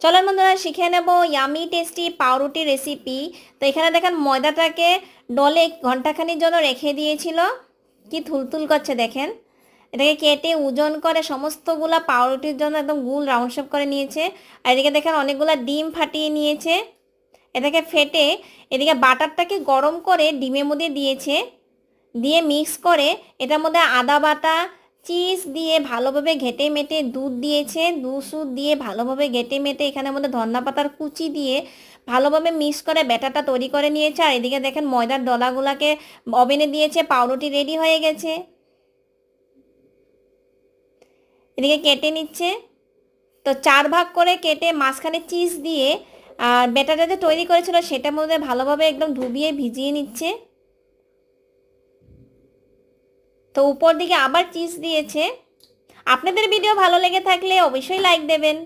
চলেন বন্ধুরা, শিখে নেব ইয়ামি টেস্টি পাউরুটি রেসিপি তো এখানে দেখেন, ময়দাটাকে ডলে ঘন্টাখানির জন্য রেখে দিয়েছিল। কি থুলথুল করছে দেখেন। এটাকে কেটে ওজন করে সমস্তগুলা পাউরুটির জন্য একদম গুল রাউন্ড শেপ করে নিয়েছে। আর এদিকে দেখেন, অনেকগুলা ডিম ফাটিয়ে নিয়েছে। এটাকে ফেটে এদিকে বাটারটাকে গরম করে ডিমের মধ্যে দিয়েছে। দিয়ে মিক্স করে এটার মধ্যে আদা বাটা চিজ দিয়ে ভালোভাবে ঘেটে মেটে দুধ দিয়েছে। দুধ সুদ দিয়ে ভালোভাবে ঘেটে মেটে এখানের মধ্যে ধন্না পাতার কুচি দিয়ে ভালোভাবে মিক্স করে ব্যাটারটা তৈরি করে নিয়েছে। আর এদিকে দেখেন ময়দার ডলাগুলাকে ওভেনে দিয়েছে, পাউরুটি রেডি হয়ে গেছে। এদিকে কেটে নিচ্ছে। তো চার ভাগ করে কেটে মাঝখানে চিজ দিয়ে আর ব্যাটারটা যে তৈরি করেছিল সেটার মধ্যে ভালোভাবে একদম ডুবিয়ে ভিজিয়ে নিচ্ছে। তো উপর দিকে আবার চিজ দিয়েছে। আপনাদের ভিডিও ভালো লেগে থাকলে অবশ্যই লাইক দেবেন।